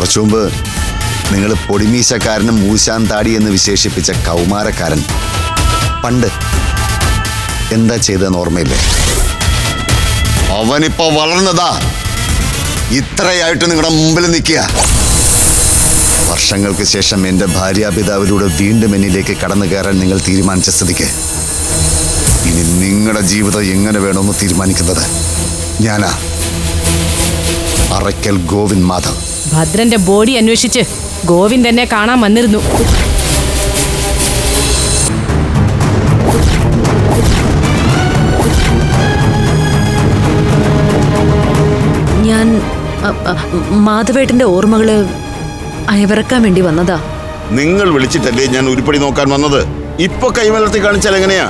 കുറച്ചു മുമ്പ് നിങ്ങൾ പൊടിമീശക്കാരനും മൂശാൻ താടി എന്ന് വിശേഷിപ്പിച്ച കൗമാരക്കാരൻ. പണ്ട് എന്താ ചെയ്തതെന്ന് ഓർമ്മയില്ലേ? അവനിപ്പോ വളർന്നതാ. ഇത്രയായിട്ട് നിങ്ങളുടെ മുമ്പിൽ നിൽക്കുക. വർഷങ്ങൾക്ക് ശേഷം എന്റെ ഭാര്യാപിതാവിലൂടെ വീണ്ടും എന്നിലേക്ക് കടന്നു കയറാൻ നിങ്ങൾ തീരുമാനിച്ച സ്ഥിതിക്ക് ഇനി നിങ്ങളുടെ ജീവിതം എങ്ങനെ വേണമെന്ന് തീരുമാനിക്കുന്നത്? ഞാനാ. അറയ്ക്കൽ ഗോവിന്ദ് മാധവ്. ഭദ്രന്റെ ബോഡി അന്വേഷിച്ച് ഗോവിന്ദ് എന്നെ കാണാൻ വന്നിരുന്നു. ഞാൻ മാധവേട്ടന്റെ ഓർമ്മകൾ അയവിറക്കാൻ വേണ്ടി വന്നതാ. നിങ്ങൾ വിളിച്ചിട്ടല്ലേ ഞാൻ ഉരുപ്പടി നോക്കാൻ വന്നത്? ഇപ്പൊ കൈമലർത്തി കാണിച്ചാൽ എങ്ങനെയാ?